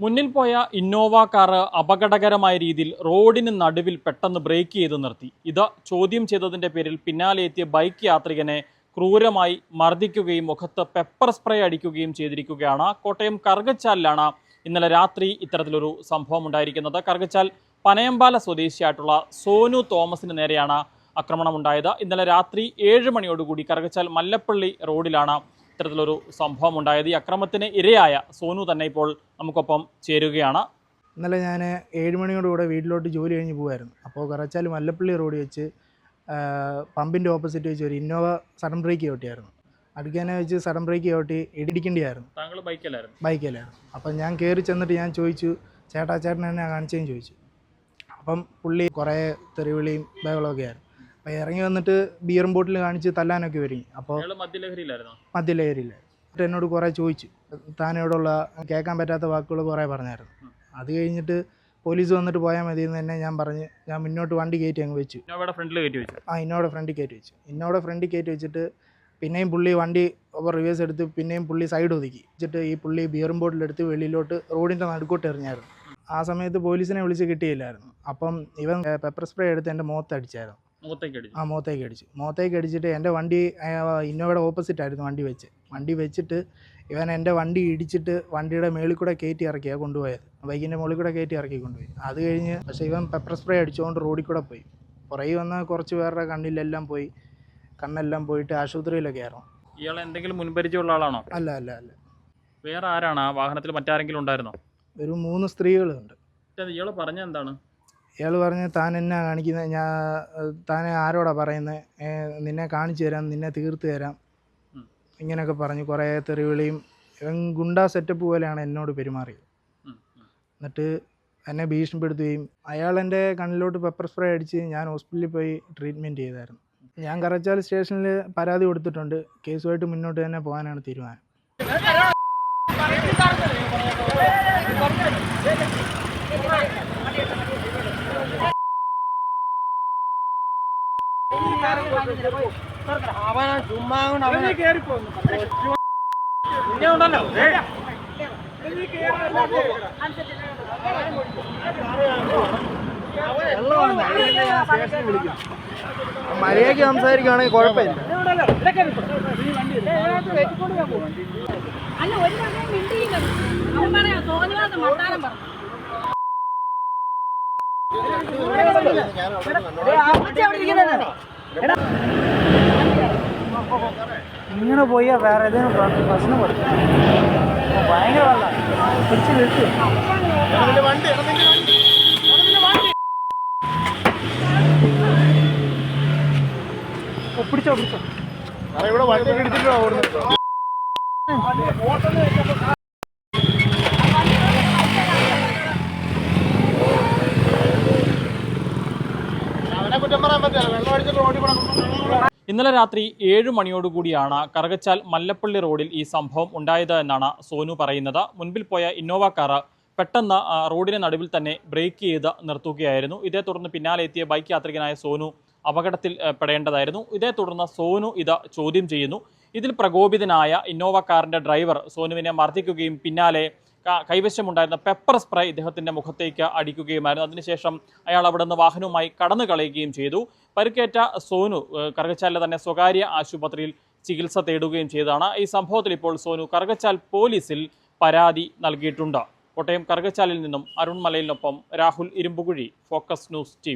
മുന്നിൽ പോയ Innova car അപകടകരമായ രീതിയിൽ റോഡിന് നടുവിൽ പെട്ടെന്ന് ബ്രേക്ക് ചെയ്ത് നിർത്തി. ഇത് ചോദ്യം ചെയ്തതിന്റെ പേരിൽ പിന്നാലെ എത്തിയ ബൈക്ക് യാത്രികനെ ക്രൂരമായി മർദ്ദിക്കുകയും മുഖത്ത് പെപ്പർ സ്പ്രേ അടിക്കുകയും ചെയ്തിരിക്കുകയാണ്. കോട്ടയം കറുകച്ചാലിലാണ് ഇന്നലെ രാത്രി ഇത്തരത്തിലൊരു സംഭവം ഉണ്ടായിരിക്കുന്നത്. കറുകച്ചാൽ പനയമ്പാല സ്വദേശിയായിട്ടുള്ള സോനു തോമസിന് നേരെയാണ് ആക്രമണം ഉണ്ടായത് ഇന്നലെ രാത്രി ഏഴ് മണിയോടുകൂടി കറുകച്ചാൽ മല്ലപ്പള്ളി റോഡിലാണ് ഇത്തരത്തിലൊരു സംഭവം ഉണ്ടായത് ഈ അക്രമത്തിന് ഇരയായ സോനു തന്നെ ഇപ്പോൾ നമുക്കൊപ്പം ചേരുകയാണ്. ഇന്നലെ ഞാൻ ഏഴ് മണിയോടുകൂടെ വീട്ടിലോട്ട് ജോലി കഴിഞ്ഞ് പോകുമായിരുന്നു അപ്പോൾ കുറച്ചാൽ മല്ലപ്പള്ളി റോഡ് വെച്ച് പമ്പിന്റെ ഓപ്പോസിറ്റ് വെച്ച് ഒരു ഇന്നോവ സഡൻ ബ്രേക്ക് ചവിട്ടിയായിരുന്നു. അടുക്കാനെ വെച്ച് സഡൻ ബ്രേക്ക് ചവിട്ടി ഇടിക്കേണ്ടിയായിരുന്നു. താങ്കൾ ബൈക്കിലായിരുന്നു. ബൈക്കിലായിരുന്നു. അപ്പം ഞാൻ കയറി ചെന്നിട്ട് ഞാൻ ചോദിച്ചു ചേട്ടാ ചേട്ടൻ എന്നെ കാണിച്ചതെന്ന് ചോദിച്ചു. അപ്പം പുള്ളി കുറേ തെറിവിളിയും ബഹളമൊക്കെ ആയിരുന്നു. അപ്പോൾ ഇറങ്ങി വന്നിട്ട് ബിയറും ബോട്ടിൽ കാണിച്ച് തല്ലാനൊക്കെ വരും അപ്പോൾ മദ്യലഹരിയില്ല എന്നോട് കുറേ ചോദിച്ചു. താനോടുള്ള കേൾക്കാൻ പറ്റാത്ത വാക്കുകൾ കുറേ പറഞ്ഞായിരുന്നു. അത് കഴിഞ്ഞിട്ട് പോലീസ് വന്നിട്ട് പോയാൽ മതി എന്ന് തന്നെ ഞാൻ പറഞ്ഞ് ഞാൻ മുന്നോട്ട് വണ്ടി കയറ്റി അങ്ങ് വെച്ചു. ഫ്രണ്ടിൽ കയറ്റി വെച്ചു. ആ ഇന്നോടെ ഫ്രണ്ടിൽ കയറ്റി വെച്ചു. ഇന്നോടെ ഫ്രണ്ടിൽ കയറ്റി വെച്ചിട്ട് പിന്നെയും പുള്ളി വണ്ടി റിവേഴ്സ് എടുത്ത് പിന്നെയും പുള്ളി സൈഡ് ഒതുക്കി. വെച്ചിട്ട് ഈ പുള്ളി ബിയറും ബോട്ടിലെടുത്ത് വെളിയിലോട്ട് റോഡിന്റെ നടുക്കോട്ട് എറിഞ്ഞായിരുന്നു. ആ സമയത്ത് പോലീസിനെ വിളിച്ച് കിട്ടിയില്ലായിരുന്നു. അപ്പം ഇവൻ പെപ്പർ സ്പ്രേ എടുത്ത് എന്റെ മുഖത്ത് അടിച്ചായിരുന്നു ആ മുഖത്തേക്ക് അടിച്ചു മുഖത്തേക്ക് അടിച്ചിട്ട് എന്റെ വണ്ടി ഇന്നോവയുടെ ഓപ്പോസിറ്റ് ആയിരുന്നു വണ്ടി വെച്ച്. വണ്ടി വെച്ചിട്ട് ഇവൻ എന്റെ വണ്ടി ഇടിച്ചിട്ട് വണ്ടിയുടെ മേളിൽ കൂടെ കയറ്റി ഇറക്കിയാണ് കൊണ്ടുപോയത്. ബൈക്കിന്റെ മുകളിൽ കൂടെ കയറ്റി ഇറക്കി കൊണ്ടുപോയി. അത് കഴിഞ്ഞ് പക്ഷേ ഇവൻ പെപ്പർ സ്പ്രേ അടിച്ചുകൊണ്ട് റോഡിൽ കൂടെ പോയി. പുറകിൽ വന്ന കുറച്ച് പേരുടെ കണ്ണിലെല്ലാം പോയി. കണ്ണെല്ലാം പോയിട്ട് ആശുപത്രിയിലൊക്കെ ആയിരുന്നു. ഇയാൾ എന്തെങ്കിലും മുൻപരിചയമുള്ള ആളാണോ? അല്ല അല്ല അല്ല. വേറെ ആരാണ്? ആ വാഹനത്തിൽ മറ്റാരെങ്കിലും ഉണ്ടായിരുന്നോ? ഒരു മൂന്ന് സ്ത്രീകളുണ്ട്. ഇയാൾ പറഞ്ഞ എന്താണ്? ഇയാൾ പറഞ്ഞ് താൻ എന്നാ കാണിക്കുന്നത് ഞാൻ താൻ ആരോടാ പറയുന്നത് നിന്നെ കാണിച്ചു തരാം നിന്നെ തീർത്ത് തരാം. ഇങ്ങനെയൊക്കെ പറഞ്ഞു കുറേ തെറിവിളിയും ഇവൻ ഗുണ്ടാ സെറ്റപ്പ് പോലെയാണ് എന്നോട് പെരുമാറിയത്. എന്നിട്ട് എന്നെ ഭീഷണിപ്പെടുത്തുകയും അയാൾ എന്റെ കണ്ണിലോട്ട് പെപ്പർ സ്പ്രേ അടിച്ച് ഞാൻ ഹോസ്പിറ്റലിൽ പോയി ട്രീറ്റ്മെന്റ് ചെയ്തായിരുന്നു. ഞാൻ കറച്ചാൽ സ്റ്റേഷനിൽ പരാതി കൊടുത്തിട്ടുണ്ട്. കേസുമായിട്ട് മുന്നോട്ട് തന്നെ പോകാനാണ് തീരുമാനം. മര്യാദയ്ക്ക് സംസാരിക്കുകയാണെങ്കിൽ കുഴപ്പമില്ല. അല്ല ഒരു സമയം മിണ്ടിയില്ല. അവൻ പറയാം തോന്നിവാസം വർത്താനം പറഞ്ഞു. ഇങ്ങനെ പോയാൽ വേറെ ഏതെങ്കിലും പ്രശ്നം വരും ഭയങ്കര വെള്ളം. പിടിച്ച് നിർത്തി. പിടിച്ചോ പിടിച്ചോ. ഇവിടെ വണ്ടി ഇടിച്ചിട്ടോ ഓടുന്നത് അവനെ കുറ്റം പറയാൻ പറ്റില്ല വെള്ളം അടിച്ചിട്ട് റോഡിൽ കൂടെ ഇന്നലെ രാത്രി ഏഴ് മണിയോടുകൂടിയാണ് കറുകച്ചാൽ മല്ലപ്പള്ളി റോഡിൽ ഈ സംഭവം ഉണ്ടായത് എന്നാണ് സോനു പറയുന്നത്. മുൻപിൽ പോയ ഇന്നോവ കാർ പെട്ടെന്ന് റോഡിന് നടുവിൽ തന്നെ ബ്രേക്ക് ചെയ്ത് നിർത്തുകയായിരുന്നു. ഇതേ തുടർന്ന് പിന്നാലെ എത്തിയ ബൈക്ക് യാത്രികനായ സോനു അപകടത്തിൽ പെടേണ്ടതായിരുന്നു. ഇതേ തുടർന്ന് സോനു ഇത് ചോദ്യം ചെയ്യുന്നു. ഇതിൽ പ്രകോപിതനായ ഇന്നോവ കാറിന്റെ ഡ്രൈവർ സോനുവിനെ മർദ്ദിക്കുകയും പിന്നാലെ കൈവശമുണ്ടായിരുന്ന പെപ്പർ സ്പ്രേ ഇദ്ദേഹത്തിന്റെ മുഖത്തേക്ക് അടിക്കുകയുമായിരുന്നു. അതിനുശേഷം അയാൾ അവിടെ നിന്ന് വാഹനവുമായി കടന്നു കളയുകയും ചെയ്തു. പരിക്കേറ്റ സോനു കറുകച്ചാലിലെ തന്നെ സ്വകാര്യ ആശുപത്രിയിൽ ചികിത്സ തേടുകയും ചെയ്തതാണ്. ഈ സംഭവത്തിൽ ഇപ്പോൾ സോനു കറുകച്ചാൽ പോലീസിൽ പരാതി നൽകിയിട്ടുണ്ട്. കോട്ടയം കറുകച്ചാലിൽ നിന്നും അരുൺമലയിലിനൊപ്പം Rahul Irumbukuzhi focus news T